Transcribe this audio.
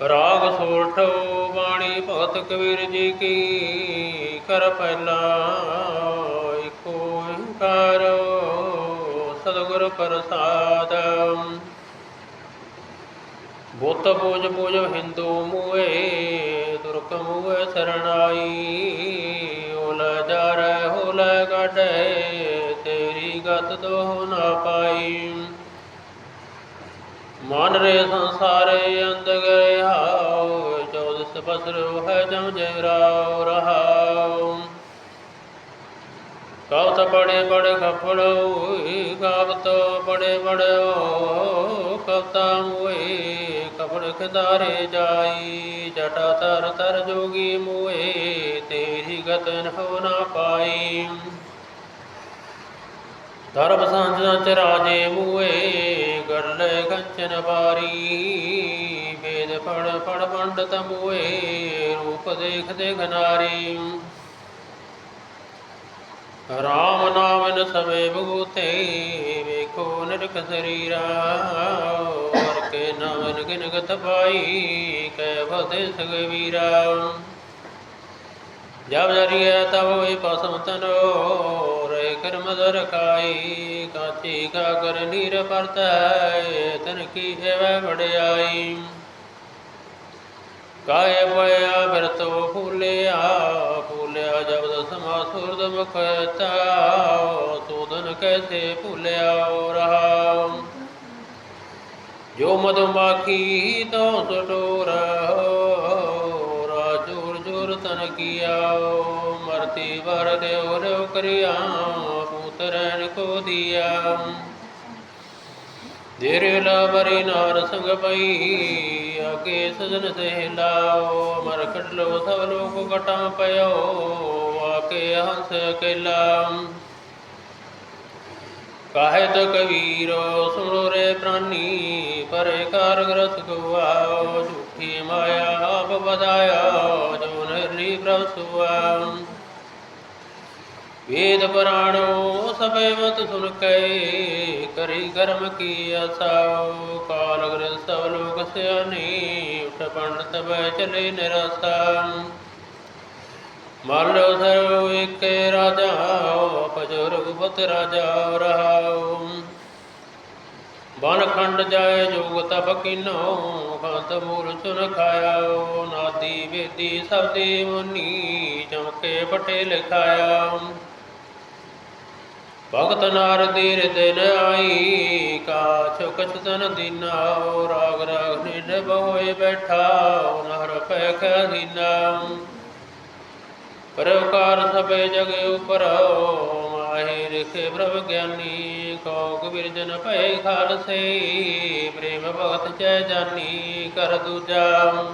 ਰਾਗ ਸੋਠੋ ਬਾਣੀ ਭਗਤ ਕਬੀਰ ਜੀ ਕੀ ਕਰ ਪਹਿਲਾ ਏਕ ਓੰਕਾਰ ਸਤਿਗੁਰ ਪ੍ਰਸਾਦ। ਬੁੱਤ ਪੂਜ ਪੂਜ ਹਿੰਦੂ ਮੂਏ ਤੁਰਕ ਮੂਏ ਸਰਣਾਈ। ਓਲ ਜਰ ਹੋਲ ਗਾਡੇ, ਤੇਰੀ ਗਤ ਦੋਹ ਨਾ ਪਾਈ। ਮਨ ਰੇ ਸੰਸਾਰੇ ਅੰਧ ਚੌਦਸ ਬਸਰੋ ਹੈ ਜਮ ਜੈ ਰਾਉ ਰਹਾਉ। ਕਵਤ ਬੜੇ ਬੜੇ ਖਪੜੋ ਕਾਵਤ ਬੜੇ ਬੜੋ ਕਵਤਾ ਮੋਏ ਕਪੜ ਖਦਾਰੇ ਜਾਈ। ਜਟਾ ਤਰ ਤਰ ਜੋਗੀ ਮੋਏ ਤੇਰੀ ਗਤਨ ਹੋ ਨਾ ਪਾਈ। ਧਰਮ ਸੰਚ ਰਾਜੇ ਮੂਏ ਗੜਲੇ ਕੰਚਨ ਬਾਰੀ ਵੇਦ ਪੜ ਪੜ ਪੰਡਤ ਮੂਏ ਰੂਪ ਦੇਖ ਦੇਖ ਨਾਰੀ। ਰਾਮ ਨਾਮ ਨ ਸਵੇ ਬੂਤੇ, ਵੇਖੋ ਨਰਕ ਸਰੀਰਾ। ਵਰ ਕੇ ਨਾਮ ਗਿਨ ਗਤ ਪਾਈ ਕੈ ਫਤੇ ਸਗਵੀਰਾ ਜਬ ਜਰੀਏ ਤਬ ਹੋਈ ਪਸਮ ਤਨੋ ਰੇ ਕਰਮ ਦਰ ਖਾਈ ਕਾਤੀ ਕਾ ਕਰ ਨੀਰ ਪਰਤੈ, ਤਨ ਕੀ ਹੈਵੈ ਵਡਿਆਈ। ਕਾਇ ਪਇਆ ਬਿਰਤੋ ਫੂਲਿਆ ਫੂਲਿਆ ਜਬ ਦਸਮਾ ਸੁਰਦ ਮੁਖ ਤਾ ਸੋਦਨ ਕੈਸੇ ਭੁਲਿਆ ਰਹਾ ਜੋ ਮਧੁਮਾਖੀ ਤੋ ਸਟੋਰ, ਰਾਜੂਰ ਜੁਰ ਤਨ ਵਰ ਦੇਉ ਰਉ ਕਰਿਆ ਪੁੱਤਰਨ ਕੋ ਦਿਆ। ਦੇਰੇ ਲਾਵਰੀ ਨਾਰ ਸੰਗ ਪਈ, ਆਗੇ ਸਜਨ ਸਹਿਲਾਓ ਮਰ ਕਟਲੋ ਸਭ ਲੋਕ ਕਟਾਂ ਪਇਓ, ਆਕੇ ਹੰਸ ਕੇਲਾ। ਕਾਹਿਤ ਕਬੀਰੋ ਸੁਣੋ ਰੇ ਪ੍ਰਾਨੀ, ਪਰੇ ਕਾਰ ਗ੍ਰਸ ਗਵਾਓ ਝੂਠੀ ਮਾਇਆ ਆਪ ਬਦਾਇਆ ਜੋ ਨਿਰਨੀ ਪ੍ਰਭ ਸੁਆ। ਵੇਦ ਪੁਰਾਣੋ ਸਭੇ ਮਤ ਸੁਨ ਕੇ, ਕਰੀ ਕਰਮ ਕੀ ਆਸਾਓ ਕਾਲ ਗ੍ਰਸ ਸਭ ਲੋਕ ਸਿਆਣੀ ਉਠ ਪੰਡਤ ਬੈ ਚਲੇ ਨਿਰਸਾ। ਮਰ ਲੋ ਸਰੋ ਰਾਜਾ ਪਜੋ ਰਘੁਪਤ ਰਾਜਾ ਰਹਾਉ। ਬਨ ਖੰਡ ਜਾਏ ਜੋਗ ਤਪ ਕਿਨੋ, ਖਾਤ ਮੂਲ ਸੁਨ ਖਾਇਓ ਨਾਦੀ ਵੇਦੀ ਸਭ ਦੇ ਮੁਨੀ, ਚਮਕੇ ਪਟੇ ਲਿਖਾਇਆ ਭਗਤ ਨਾਰ ਦੇਰ ਦਿਨ ਆਈ, ਕਾਛ ਕਛ ਤਨ ਦੀਨਾ ਰਾਗ ਰਾਗ ਨਿਡ ਬੋਏ ਬੈਠਾ ਨਹਰ ਪੈ ਖੀਨਾ ਪਰਵਕਾਰ ਸਭੇ ਜਗ ਉਪਰ ਮਾਹੇ ਲਿਖੇ ਪ੍ਰਭ ਗਿਆਨੀ ਕੋ ਕਬੀਰ ਜਨ ਭਏ ਖਾਲਸੇ, ਪ੍ਰੇਮ ਭਗਤ ਚੈ ਜਾਨੀ, ਕਰ ਦੂਜਾ।